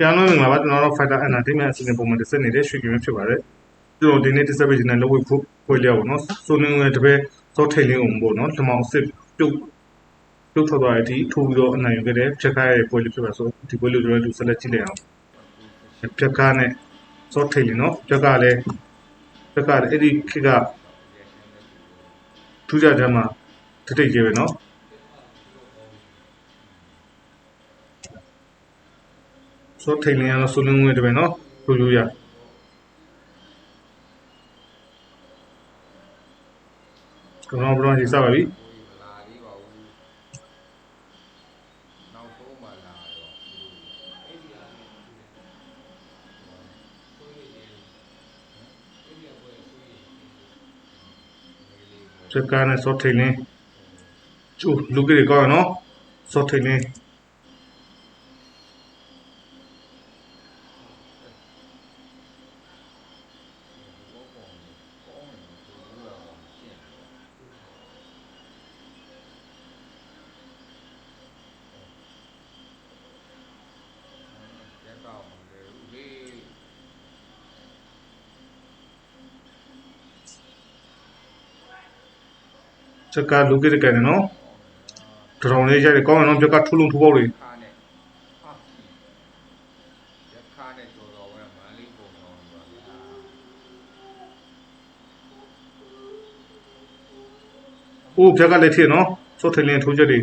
ပြန်လို့မင်္ဂလာပါကျွန်တော်တို့ Fighter Entertainment အစီအစဉ်ပုံမှန်တစ်ဆက်နေတဲ့ရွှေကင်းဖြစ်ပါတယ်ကျွန်တော်ဒီနေ့တစ်ဆက်ပေးခြင်းနဲ့လုပ်ဝေဖို့ဖွင့်လျောက်ပါတော့ဆိုနေငယ်တပည့်စောထိတ်လင်းအောင်ပေါ့နော်လမောင်စစ်ပြုတ်ပြုတ်ထွက်သွားတဲ့အထိထိုးပြီးတော့အနိုင်ယူခဲ့တဲ့ဖြတ်ခါရဲ့ပွဲလေးဖြစ်ပါဆိုဒီပွဲလေးကျွန်တော်တို့ဆက်လက်ကြည့်လိုက်အောင်ဖြတ်ခါနဲ့စောထိတ်လင်းနော်ဖြတ်ခါလည်းဖြတ်ခါလည်းအဲ့ဒီခေတ်ကထူးခြားတဲ့မှာတတိတ်ကြီးပဲနော် ဆိုထိန်လင်းရတော့ဆိုလင်းငွေတပင်နော်လူလူရကျွန်တော်ဘရောကြီးစပါပြီလာလေးပါဘူးနောက်ဆုံးမှလာတော့အဲ့ဒီအားနဲ့ဆိုရည်တယ်အဲ့ဒီအပွဲဆိုရည်စကားနဲ့စောထိန်လင်းကျူလူကြီးကောင်းနော်စောထိန်လင်း ဘောပေါ်ကောင်းတယ်ဆိုတော့ရှင်းတယ်ကောင်းတယ်ဦးလေး စကားလူကြီးကနေနော်တရောင်လေးရိုက်တယ်ကောင်းနော်ပြကထူလုံးထူပေါက်တွေခါနဲ့ဟာရခါနဲ့ကျော်တော်ဝဲမန်လေးပုံတော်ပါဗျာအိုးပြကလည်းထည့်နော်စောထိန်လင်းထိုးချက်တွေ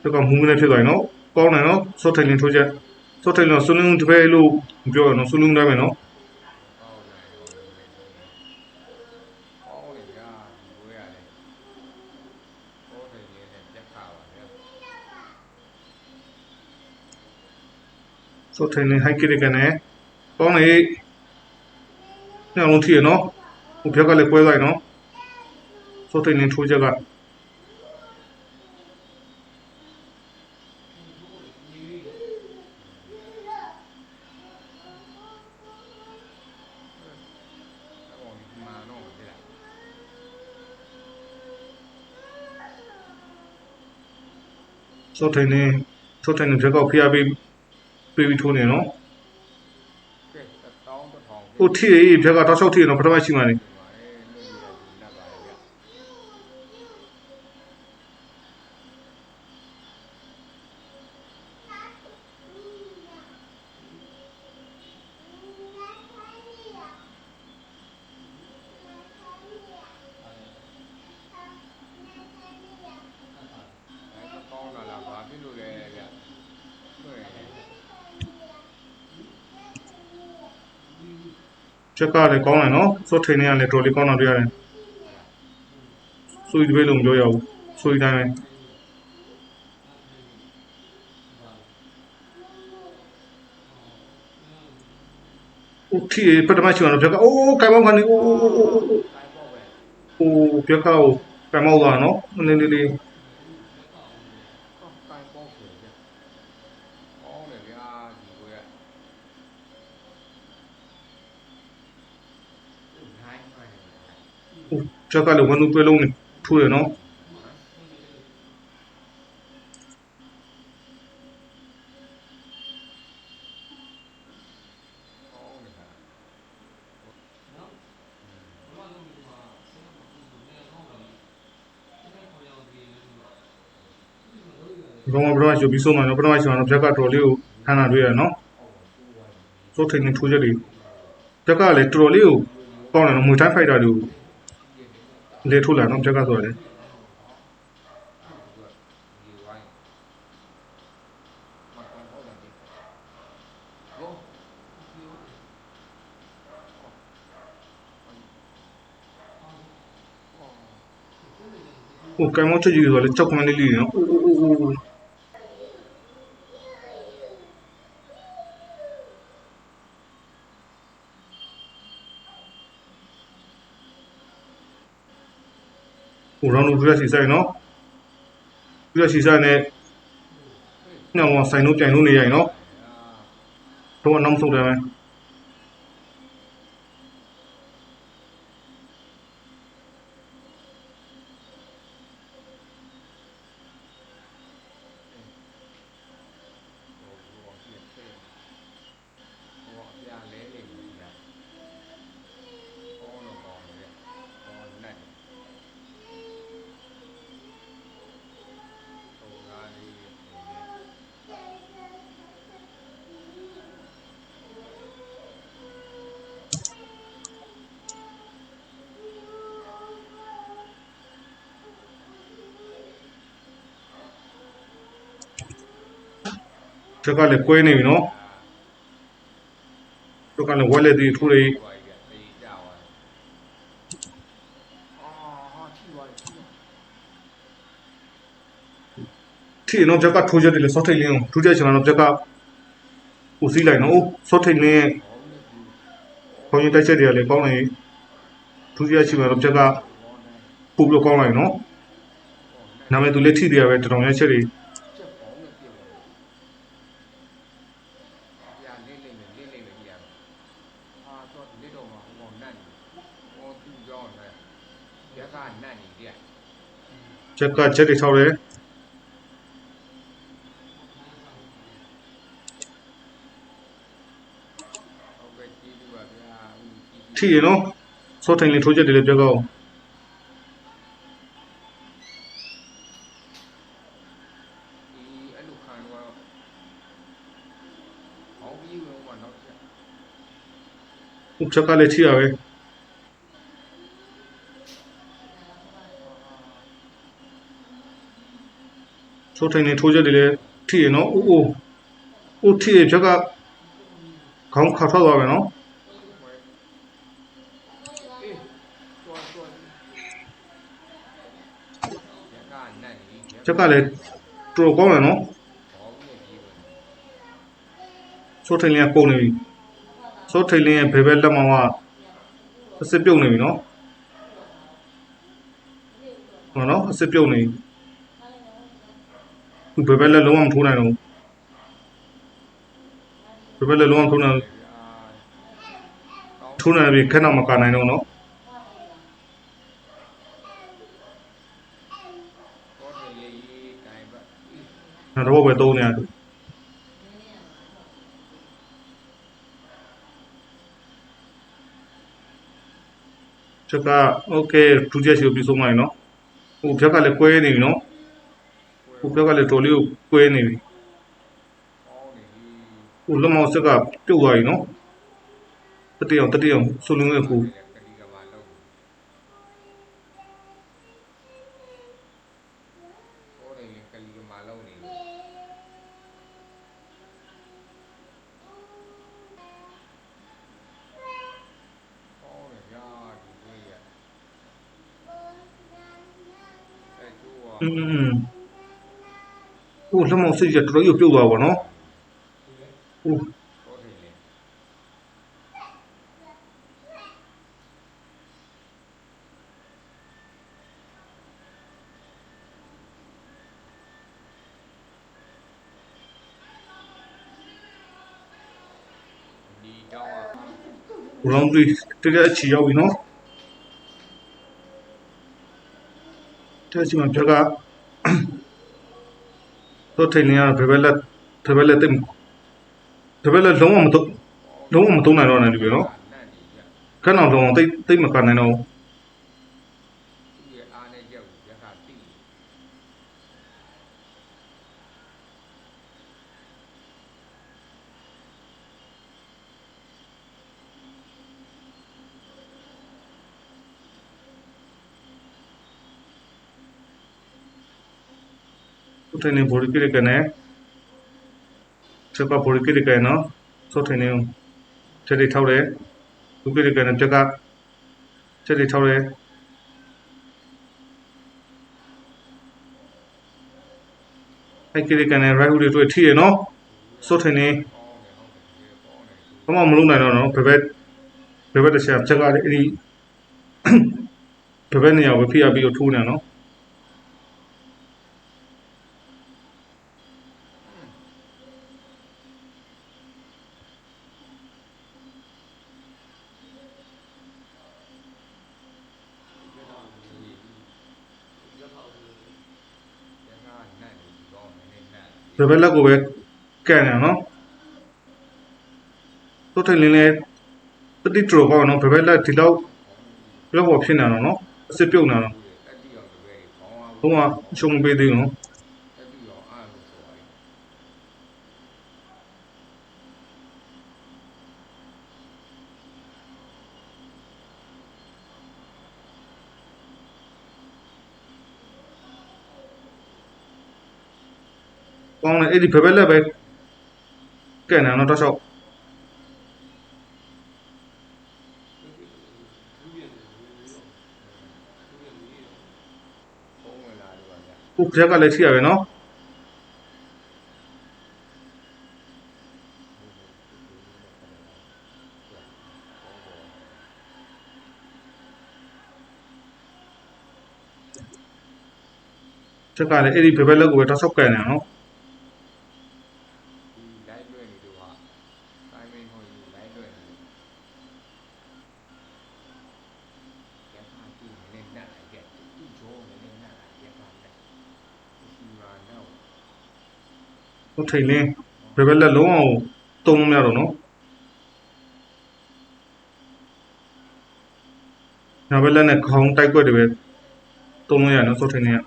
ပြကမူးမနေဖြစ်သွားရင်နော်ကောင်းတယ်နော်စောထိန်လင်းထိုးချက်စောထိန်လင်းဆိုလင်းတပည့်လို့ပြောရနော်ဆိုလင်းတိုင်းပဲနော် ဟောတယ်ဗျာဒီဝဲရတယ်ဟောတယ်ရတဲ့ပြက်ခါပါဗျာ စောထိန်လင်းဟိုက်ကိရကနေကောင်းလေညလုံးထည့်ရနော်ဟိုပြကလည်းကွဲသွားရင်နော်စောထိန်လင်းထိုးချက်ကအဲ့ပေါ်ဒီမှာတော့ဒီလားစောထိန်လင်းစောထိန်လင်းပြကောက်ဖျားပြီး ပြီးပြီးထိုးနေနော်ကဲတောင်းတစ်ထောင်ဟိုထည့်ရပြကတော့ဆောက်ထည့်ရနော်ပထမရှိမှနေ ဒီမှာအဲလို့ရဒီနတ်ပါရဲ့ဗျာ အဲကောင်းလာလားဘာဖြစ်လို့လဲဗျာဟုတ်ရဲ့ ချက်ကလည်းကောင်းတယ်နော်စောထိန်လင်းကလည်းတော်လေးကောင်းတာတွေ့ရတယ်ဆိုရီတပည့်လို့မပြောရဘူးဆိုရီတိုင်းပဲโอเคပထမရှိအောင်ပြကအိုးကံမောင်းခဏအိုးအိုးအိုးအိုး တိုင်းပေါ့ပဲ အိုးပြကောကံမောင်းသွားနော်နည်းနည်းလေး ချက်ကလည်းဝန်သူတွဲလုံးနေထိုးရနော်ကောင်းတယ်ဗျာဘုံဘရောရှိပြီးဆုံးမှာနော်ပထမရှိအောင်ပြကတော်လေးကိုဟန်တာတွေ့ရနော်စောထိန်နေထိုးချက်တွေပြကလည်းတော်လေးကိုကောင်းတယ်နော်မွေတိုင်းဖိုက်တာတွေကို လေထိုးလာနော်ပြကဆိုရတယ်ဒီဝိုင်းမကန်တော့တယ်ဘော ဟိုကံမောချက်ကြီးဆိုလည်းကြောက်ခမလေးလေးနော်အိုးအိုးအိုးအိုးဟိုရောင်းလို့ပြရစီဆိုင်နော်ပြရစီဆိုင်နဲ့ညောင်ဆိုင်လို့ပြိုင်လို့နေရရင်နော်တော့နောက်ဆုံးတယ်မယ် ချက်ကလည်းကွဲနေပြီနော်ချက်ကလည်းဝက်လက်သေးထိုးလေးဟိုကတေးကြသွားတယ်အာဟာထိသွားတယ်ထိသွားထိနော်ချက်ကထိုးချက်တယ်လေစောထိတ်လင်းကိုထိုးချက်ချင်တော့ချက်ကဦးစီးလိုက်နော်စောထိတ်လင်းရဲ့ဘောင်းနဲ့ဘူးခေါင်းရင်းတိုက်ချက်တွေကလည်းကောင်းနေထိုးချက်ချင်တော့ချက်ကဘောင်းနဲ့ပို့ပြီးကောင်းလိုက်နော်ဘောင်းနဲ့နာမည်သူလက်ထိတွေကပဲတတော်ရချက်တွေ ချက်ဘောင်းနဲ့ပြုတ်တယ်။ညာလေးလေးနဲ့လေးလေးနဲ့ပြရမယ်။အာတော့လက်တော့မှာဟိုနတ်နေ။ဟိုသူ့ကြောင်းနဲ့ရက်ကနတ်နေတယ် ချက်ကချက်တွေထောက်တယ်။ဟုတ်ကဲ့ကျေးဇူးပါဗျာ။ဦးကျေးဇူးထိရနော်စောထိတ်လင်းထိုးချက်တွေလည်းပြောကောင်းဒီအဲ့လိုခံတော့ဘောင်းပြီးဝင်မှာနောက်ချက်ဦးချက်ကလည်းထိရပဲ စောထိတ်လင်းထိုးချက်တွေလည်းထိရနော်ဦးဦးဦးထိရချက်ကခေါင်းခါထွက်သွားပဲနော်ဝဲအေးတွားတွားရက်ကနတ်နေချက်ကလည်းတော်ကောင်းတယ်နော်ဘောင်းနဲ့ပြီးဝင်စောထိန်လင်းကကုန်နေပြီစောထိန်လင်းရဲ့ဘယ်ဘက်လက်မောင်ကအစ်စ်ပြုတ်နေပြီနော်ဟုတ်နော်အစ်စ်ပြုတ်နေပြီ ဘယ်ဘက်လက်လုံးဝမထိုးနိုင်တော့ဘူးဘယ်ဘက်လက်လုံးဝမထိုးနိုင်ဘူး အာကောင်း ထိုးနိုင်ပြီခက်တော့မကနိုင်တော့နော် ကောတယ်လေးတိုင်ပါအေး နောက်တော့ပဲသုံးနေရတယ်ချက်ကโอเคထူးချက်ရှိကိုပြီးဆုံးလိုက်နော်ဟိုဘက်ကလည်းကွဲနေပြီနော် ဟိုဘက်ကလည်းတော်လေးကိုကွဲနေပြီကောင်းနေပြီဟိုလက်မောင်ဆက်ကပြုတ်သွားပြီနော်တတိယအောင်တတိယအောင်ဆိုလုံးရဲ့ခုကတိ ဟိုလက်မောင်စိတ်ကတော်တော်ကြီးပြုတ်သွားပါနော်ဟိုကောတယ်လေးဒီတော့ဘလောင်းကြီးတကယ်အချီရောက်ပြီနော်တဲ့ချီမှာပြက တော့ထိုင်နေရဘယ်ဘက်လက်ဘယ်ဘက်လက်တိတ်ဘယ်ဘက်လက်လုံးဝမတော့လုံးဝမသုံးနိုင်တော့နိုင်ပြီနော်နတ်နေကြခက်အောင်တော့တိတ်တိတ်မကနိုင်တော့သူ့ရဲ့အားနဲ့ကြောက်ရခတိ ဘူးထိုင်နေဘော်ဒီကိရကနေချက်ကဘော်ဒီကိရကနော်စောထိုင်နေချက် တွေထောက်တယ်ဘူးကိရကနေချက်ကချက်တွေထောက်တယ်အဲ့ကိရကနေ right hook တွေတွေ့ထိရနော်စောထိုင်နေကောင်းတယ်ဟုတ်တယ်ကောင်းတယ်ဘာမှမလုပ်နိုင်တော့နော်ဘယ်ဘက်ဘယ်ဘက်တစ်ချက်ချက်ကအဲ့ဒီဘယ်ဘက်နေရာကိုဖိအားပြီးတော့ထိုးနေနော် ရခနတ်နေကောင်းတယ် နတ်ဘယ်ဘက်လက်ကိုပဲကန့်နေနော်သို့ထိုင်လင်းလဲတတိထရကောင်းနော်ဘယ်ဘက်လက်ဒီလောက်လောက်ပေါ်ဖြစ်နေတော့နော်အစ်စ်ပြုတ်နေတော့တက်တိအောင်တပည့်ကောင်းအောင်ဘုံကရှုံမပေးသေးဘူးနော် တက်တိအောင်အားလို့ဆိုရတယ် ကောင်းတယ်အဲ့ဒီဘယ်ဘက်လက်ပဲကဲနေနော်တော့လျှောက်ဖုံးဝင်လာလို့ပါဗျာကိုခရက်ကလည်းထိရပဲနော်ချက်ကလည်းအဲ့ဒီဘယ်ဘက်လက်ကိုပဲတော့လျှောက်ကဲနေနော်ဒီလိုက်လွဲ့နေလို့ဟာတိုင်းမင်းဟိုကြီးလိုက်လွဲ့နေလို့ရခါကြည့်နေနဲ့နတ်လိုက်တဲ့သူ့ဂျောနေနဲ့နတ်လိုက်ရခါနဲ့ဒီမှာတော့ ဟို ထိန်လင်းဘယ်ဘက်လက်လုံးအောင်တုံးလို့မရတော့နော်ညာဘက်လက်နဲ့ခေါင်းတိုက်ွက်တွေပဲတုံးလို့ရနော်စောထိန်လင်း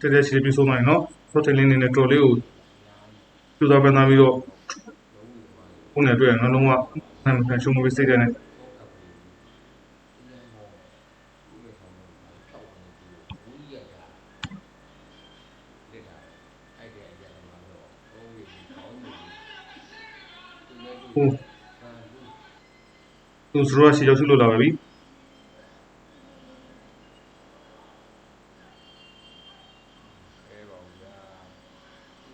ကတကယ်ရှိပြီးဆိုမှနော်စောထိန်လင်းနေနဲ့တော်လေးကိုကျူသားပန်းသားပြီးတော့ခုနဲ့တွေ့ရနော်လုံးဝနာမခံရှုံးမပြီးစိတ်တယ်နဲ့ ဘူးရတာလက်တာအဲ့ဒီအရာမှာတော့ဘုံကြီးကောင်းနေ သူလည်းသူဟိုအာသူသူစရောရှိရောက်ရှိလို့လာပါပြီအဲပါဗျာ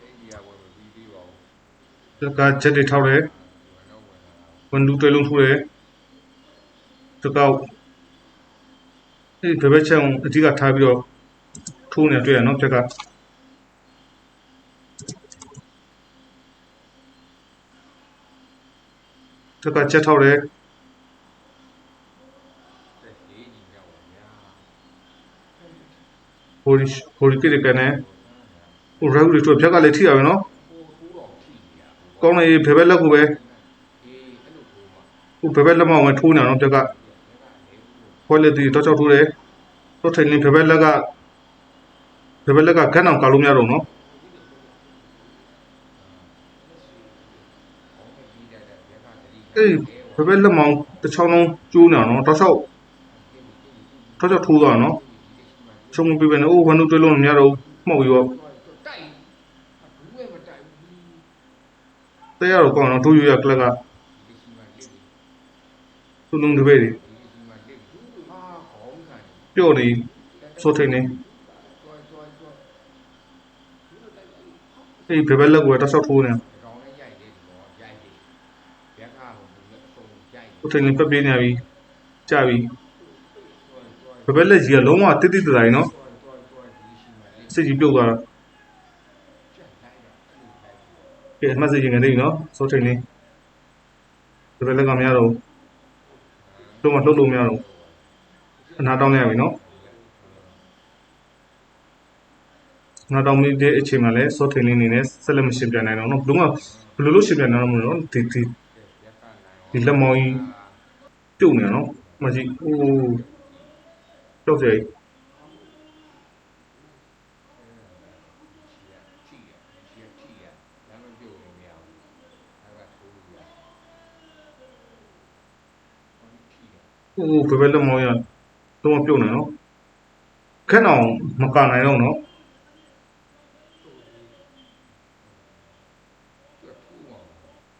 အိန္ဒိယဝင်ပြီးပြီးပါဦးတကချက်တွေထောက်တယ်ဒီမှာတော့ဝင်လာတာဝန်ဒူတွဲလုံးထိုးတယ်တကောက်အဲ့ဒီဘယ်ဘက်ချက်အောင်အဓိကထားပြီးတော့ထိုးနေတွေ့ရနော်ချက်က တကချက်ထောက်တယ်တက်ကြီးကြီးမြောက်ပါဗျာဟိုဒီဟိုဒီကိရကနေဟိုရောက်လို့တော့ဖြက်ကလည်းထိရပဲနော်ဟိုထိုးတော်ထိရကောင်းနေဘယ်ဘက်လက်ကိုပဲအေးအဲ့လိုထိုးမှာဟိုဘယ်ဘက်လက်မောင်ပဲထိုးနေအောင်ဖြက်ကခွဲလက်တီတော့ချောက်ထိုးတယ်တော့ထိုင်နေဘယ်ဘက်လက်ကဘယ်ဘက်လက်ကခန်းအောင်ကာလို့မရတော့နော် ကောင်းတဲ့ကြီးတဲ့ရခါတတိ အေးဘယ်ဘက်လက်မောင်တစ်ချောင်းလုံးကျိုးနေအောင်နော်တော့ချောက်တော့ချောက်ထိုးသွားနော်ချုံမပြပဲနဲ့အိုးဝန်တို့တွဲလုံးမရတော့ဘူးမှုတ်ပြီးတော့တိုက်ဘူးပဲမတိုက်ဘူးတဲရတော့ကောင်းတော့ဒူးရရကလက်ကဒီစီမှာလက်ဒီသူ့လုံးတစ်ပည့်တွေစီမှာလက်ဘူးဟာခေါင်းဆိုင်ပြော့နေစိုးထိန်နေတွိုးတွိုးတွိုးအေးဘယ်ဘက်လက်ကိုပဲတော့ချောက်ထိုးနေကောင်လည်းရိုက်တယ်ဒီကောင်ရိုက်တယ်ရခါဟိုလည်းအကုန် ရိုက်တယ်စိုးထိန်နေပက်ပြေးနေပြီကြပြီတွိုးတွိုးဘယ်ဘက်လက်ကြီးကလုံးဝတိတိတတိုင်းနော်တွိုးတွိုးတွိုးဒီစီမှာလက်စိတ်ကြီးပြုတ်သွားတာချက်လိုက်တာအဲ့လိုလိုကက်ဲအမှတ်စိတ်ရင်ကနေပြီနော်စိုးထိန်နေဘယ်ဘက်လက်ကမရတော့ဘူးလုံးဝလှုပ်လို့မရတော့ဘူးအနာတောင်းနေရပြီနော်အနာတောင်းမိတဲ့အချိန်မှာလဲစိုးထိန်နေနေနဲ့ဆက်လက်မရှင်ပြန်နိုင်တော့နော်ဘလုံးဝဘယ်လိုလို့ရှင်ပြန်နိုင်တော့မလို့နော်ဒီဒီရခါနိုင် ဒီလက်မောင်းကြီးပြုတ်နေနော်မကြီးအိုးတော့ကြိုက်ထိရထိရထိရလမ်းမပြုတ်နေမရဘူးအဲ့ကထိုးလို့ရဟောထိရအိုးဘယ်ဘက်လက်မောင်းရတော့ပြုတ်နေနော်ခက်အောင်မကနိုင်တော့နော် သူကထိုးမှာ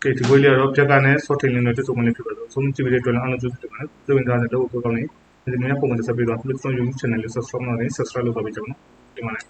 ကဲဒီဝေးလေးတော့ပြက်ကနေဆော့ထင်းလင်းနဲ့တက်ဆုံးမလေးဖြစ်ပါတော့ဆုံးကြည့်ပြီးတဲ့အတွက်လည်းအားလုံးကျေးဇူးတင်ပါတယ်။ဒီဝင်သားတဲ့တော့ကိုကောင်းနေဒီနေ့ပုံမှန်တက်ဆက်ပြီးတော့ Flip Phone YouTube Channel လေး Subscribe လုပ်နေ Subscribe လုပ်ပါပေးကြပါဦး။ဒီမှာလည်း